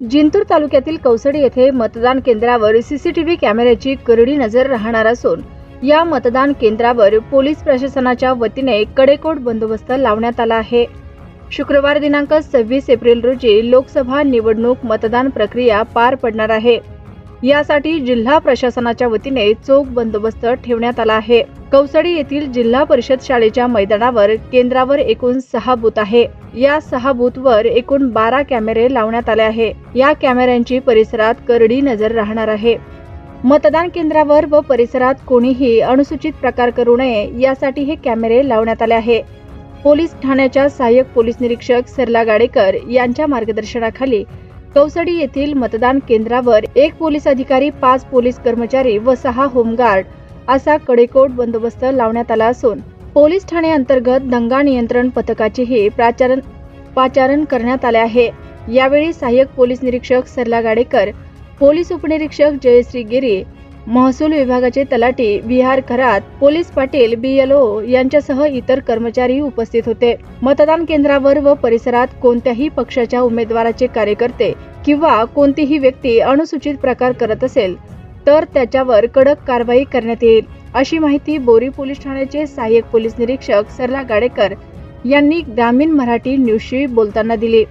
जिंतूर तालुक्यातील कौसडी येथे मतदान केंद्रावर सीसीटीव्ही कॅमेऱ्याची करडी नजर राहणार असून या मतदान केंद्रावर पोलीस प्रशासनाच्या वतीने कडेकोट बंदोबस्त लावण्यात आला आहे. शुक्रवार दिनांक सव्वीस एप्रिल रोजी लोकसभा निवडणूक मतदान प्रक्रिया पार पडणार आहे. यासाठी जिल्हा प्रशासनाच्या वतीने चोख बंदोबस्त ठेवण्यात आला आहे. कौसडी येथील जिल्हा परिषद शाळेच्या मैदानावर केंद्रावर एकूण सहा बूथ आहे. या सहा बूथवर एकूण बारा कॅमेरे लावण्यात आले आहे. या कॅमेऱ्यांची परिसरात करडी नजर राहणार आहे. मतदान केंद्रावर व परिसरात कोणीही अनुसूचित प्रकार करू नये यासाठी हे कॅमेरे लावण्यात आले आहे. पोलीस ठाण्याच्या सहाय्यक पोलीस निरीक्षक सरला गाडेकर यांच्या मार्गदर्शनाखाली कौसडी येथील मतदान केंद्रावर एक पोलीस अधिकारी पाच पोलीस कर्मचारी व सहा होमगार्ड असा कडेकोट बंदोबस्त लावण्यात आला असून पोलीस ठाणे अंतर्गत दंगा नियंत्रण पथकाचेही प्राचारण पाचारण करण्यात आले आहे. यावेळी सहाय्यक पोलीस निरीक्षक सरला गाडेकर पोलीस उपनिरीक्षक जयश्री गिरी महसूल विभागाचे तलाठी विहार खरात पोलीस पाटील बीएलओ यांच्यासह इतर कर्मचारी उपस्थित होते. मतदान केंद्रावर व परिसरात कोणत्याही पक्षाच्या उमेदवाराचे कार्यकर्ते किंवा कोणतीही व्यक्ती अनुसूचित प्रकार करत असेल तर त्याच्यावर कडक कारवाई करण्यात येईल अशी माहिती बोरी पोलीस ठाण्याचे सहाय्यक पोलीस निरीक्षक सरला गाडेकर यांनी ग्रामीण मराठी न्यूजशी बोलताना दिली.